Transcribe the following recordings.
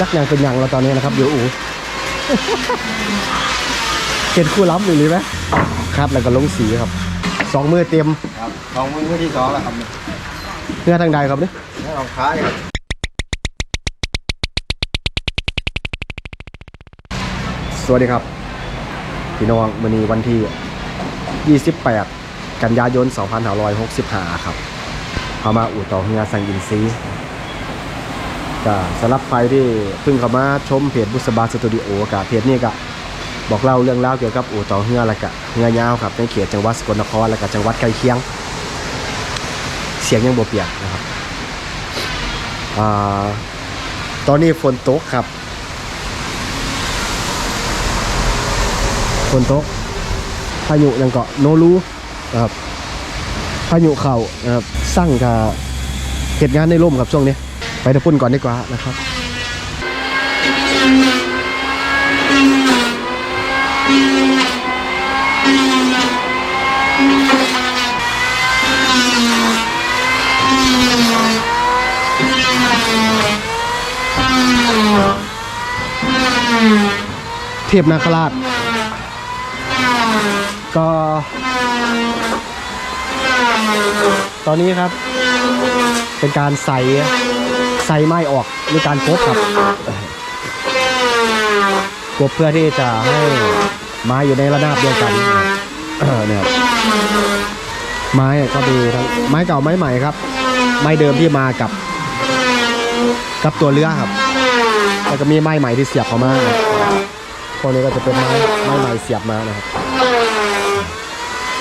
จักยังเป็นยังเราตอนนี้นะครับอยู่อูเห็นคู่ล้ำอยู่หรือไหมครับแล้วก็ลงสีครับสองมือเตรียมครับสองมือที่สองแล้วครับเพื่อทางใดครับเนี่ยแล้วเราขายครับสวัสดีครับพี่น้องวันนี้วันที่ 28 กันยายน 2565 ครับเข้ามาอู่ต่อเฮือสังยินซี ก็สำหรับใครที่เพิ่งเข้ามาชมเพจบุษบาสตูดิโอกับเพจนี้ก็บอกเล่าเรื่องราเกี่ยวกับอู่ต่อเฮือและก็เฮือยาวครับในเขตจังหวัดสกลนครและก็จังหวัดใกล้เคียง เสียงยังบ่เปียกนะครับอตอนนี้ฝนตกครับฝนตกพายุยังเกาะโนรูนะครับพายุเข่านะครับสร้างกับเหตุงานในร่มครับช่วงนี้ ไปตะพุ่นก่อนดีกว่านะครับเทพนาคราช ก็ ตอนนี้ครับ เป็นการใส่ ใส่ไม้ออกในการกบครับกบเพื่อที่จะให้ไม้อยู่ในระนาบเดียวกันเนี่ยครับไม้ก็มีทั้งไม้เก่าไม้ใหม่ครับ ไม้เดิมที่มากับกับตัวเรือครับแล้วก็มีไม้ใหม่ที่เสียบเข้ามานะครับพวกนี้ก็จะเป็นไม้ไม้ใหม่เสียบมานะครับ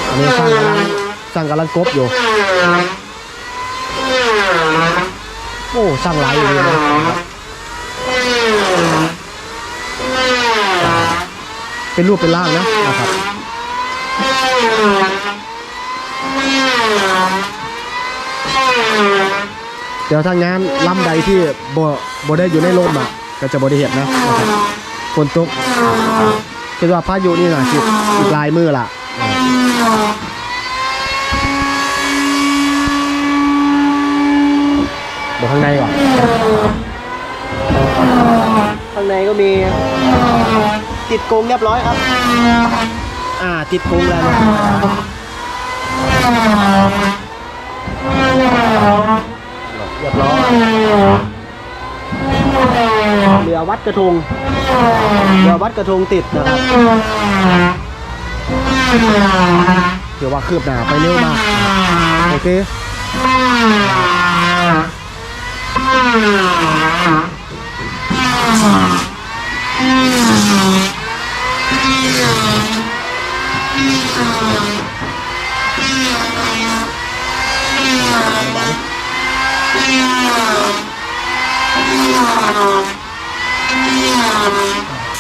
อันนี้สร้างกำลังสร้างกำลังกบอยู่ โอ้สร้างลายอยู่เลยนะครับเป็นรูปเป็นร่างนะนะครับเดี๋ยวทางงานลำใดที่บ่บ่ได้อยู่ในลมอะ ก็จะบ่ได้เห็นนะนฝนตกคิดว่าพายุนี่นะสิอีกลายมือล่ะ ดี๋ยวข้างในก่อนข้างในก็มีติดกรงเรียบร้อยครับ อ่าติดกรงแล้วนะเรียบร้อยเรือวัดกระทงเรือวัดกระทงติดนะครับถือว่าคืบหน้าไปเร็วมากโอเค เบ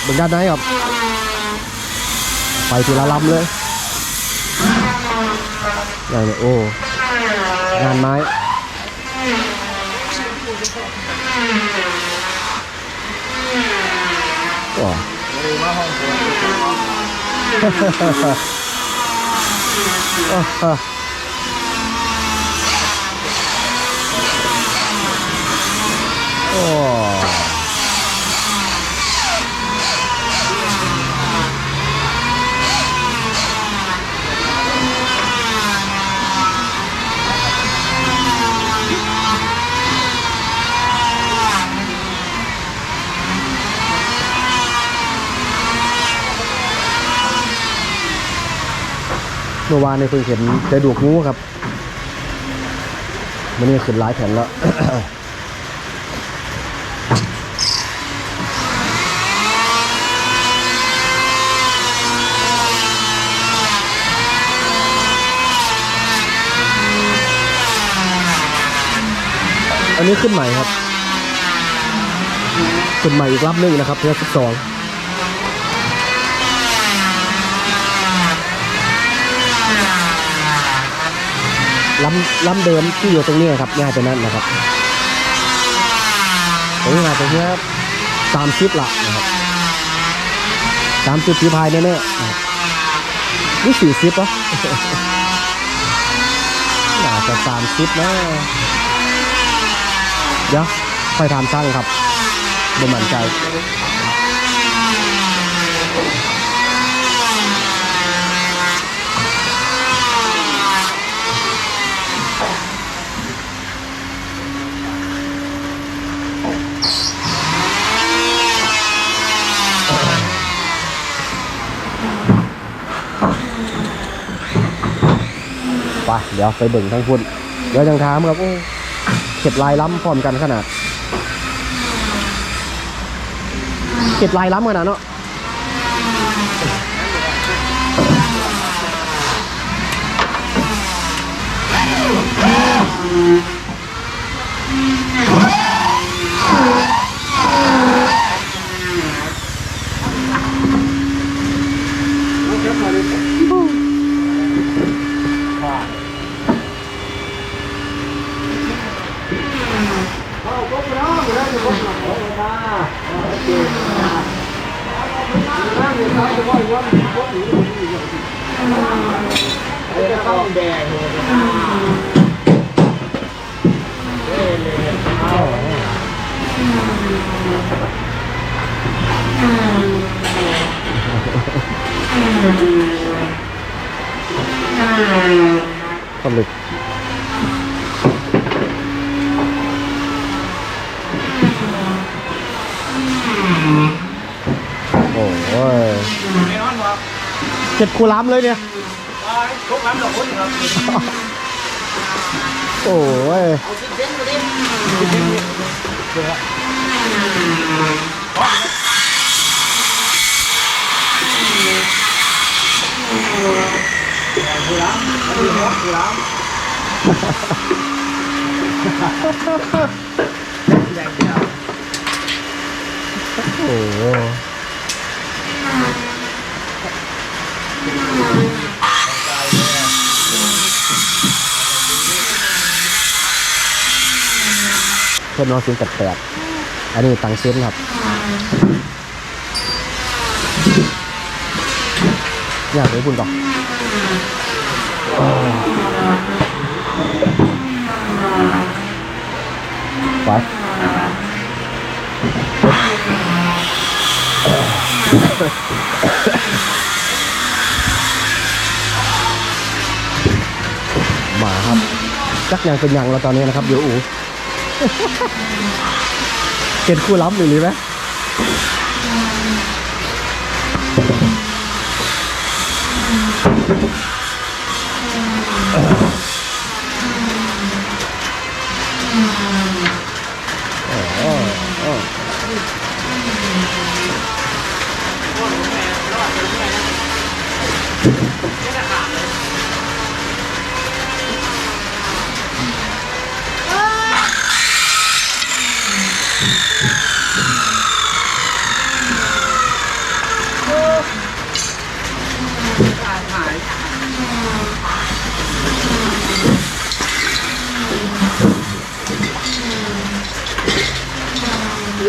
ิ่งด้านในครับ ไปทีละลำเลยอย่างนี้โอ้ งานไม้ ก็ดูมาห้องค เมื่อวานในเพิ่งเห็นกระดูกงูครับมันนี่ขึ้นหลายแผ่นแล้วอันนี้ขึ้นใหม่ครับ ขึ้นใหม่อีกรับหนึ่งนะครับเพื่อสิบสอง ลำลำเดิมที่อยู่ตรงนี้ครับง่ายไปนั่นนะครับตรงนี้มาตรงนี้สามชิปละนะครับสามสิบปีพายแน่ๆนี่สี่สิบวะน่าจะสามสิบนะเดี๋ยวไปถามช่างครับบ่มั่นใจ ไปเดี๋ยวไปเบิ่งทั้งพุ่นเดี๋ยวจังถามครับโอ้เก็บลายล้ำพร้อมกันขนาดเก็บลายล้ำขนาดเนาะอืม นอนวะเจ็ดคูล้ำเลยเนี่ยทุกน้ำดคุณครับโอ้ยเอาชิ้นเส้นมาดิคือล้ำคือล้ำคือล้ำแดงเดีย วโอ้โหเพื่อนน้องเสียงแปลกๆอันนี้ตังเซนครับอยากไปบุญก่อนไปมาครับจักยังเป็นยังแล้วตอนนี้นะครับเดี๋ยวอู เห็นคู่ล้ำหรือหรือไหม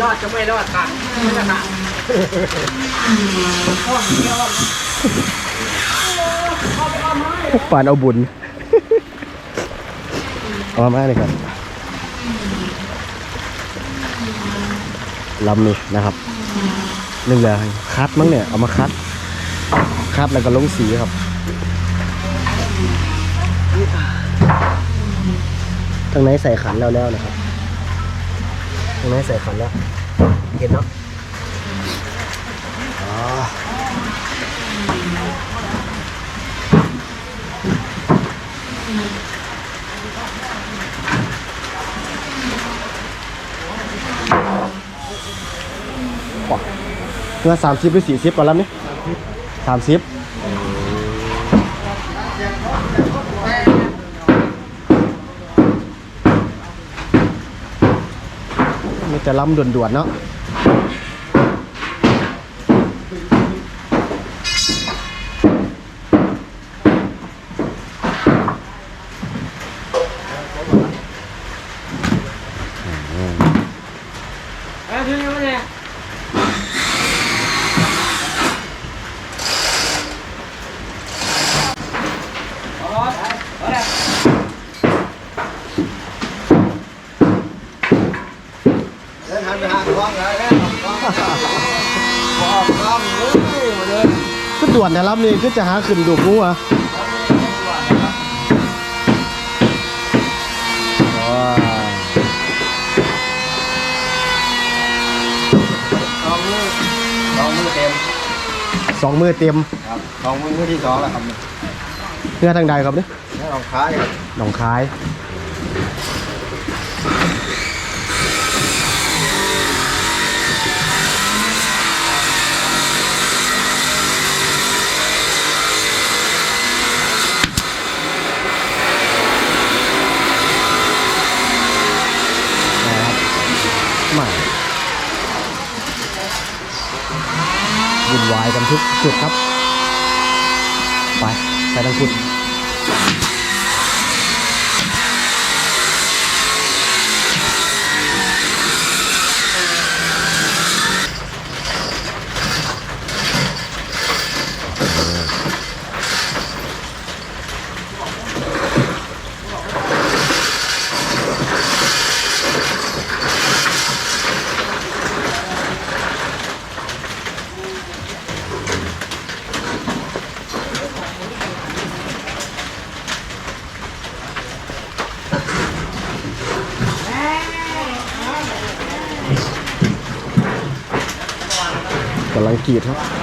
รอดจะไม่รอดกันไม่ละค่ะพ่อมียอดปานเอาบุญ เอามาเลยครับลำนี้นะครับนึ่งเรือคัดมั้งเนี่ย เอามาคัด คัดแล้วก็ลงสีครับทางไหนใส่ขันแล้วแล้วนะครับ ทางไหนใส่ขันแล้วเห็นเนาะอ๋อเงินสามสิบหรือสี่สิบก่อนแล้วนี่สามสิบมัน จะล้ำด่วนๆเนาะ แต่รับนี่คือจะหาขึ้นดูกูอะว้าสองมือสองมือเต็มสองมือเต็มครับสองมือมือที่สองแล้วครับเพื่อทางใดครับเนี่ยนี่ลองท้ายครับหนองคาย นะครับใหม่วุ่นวายกันทุก จุดครับ ไป ไปทางคุณ กีดครับ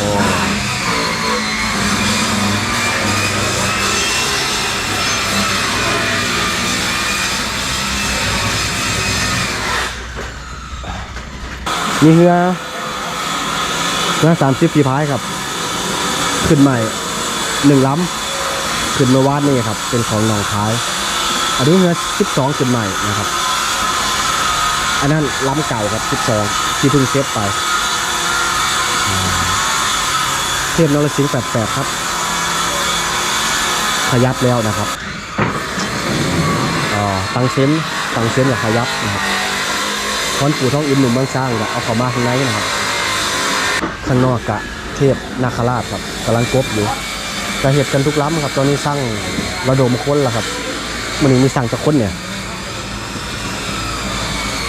กมีเรือเรือสามสิบฝีพายครับ ขึ้นใหม่หนึ่งล้ำขึ้นเมื่อวานนี่ครับ เป็นของหนองคายอันนี้เรือสิบสองขึ้นใหม่นะครับ อันนั้นล้ำเก่าครับสิบสองที่เพิ่งเซฟไป เทพนรสิงห์แปดแปดครับ ขยับแล้วนะครับตังเซนตังเซนกับขยับนะครับคอนปู่ท้องอินหนุ่มบางสร้างก็เอาเข้ามาข้างในนะครับ ข้างนอกกะเทพนาคราชครับกำลังกบอยู่จะเหตุกันทุกล้ำครับ ตอนนี้สร้างระดมค้นแล้วครับมันนี้มีสั่งจะค้นเนี่ย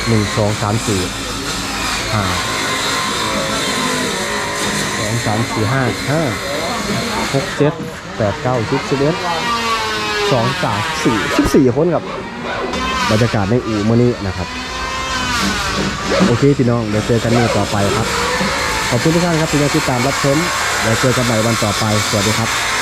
หนึ่งสองสามสี่ห้า องสามสี่ห้าห้าหกเจ็ดแปดเก้าสิบสิบเอ็ดสองสามสี่สิบสี่คนครับบรรยากาศในอู่มื่อนี้นะครับ โอเคพี่น้องเดี๋ยวเจอกันในต่อไปครับ ขอบคุณทุกท่านครับที่ยังติดตามรับชมเดี๋ยวเจอกันใหม่วันต่อไปสวัสดีครับ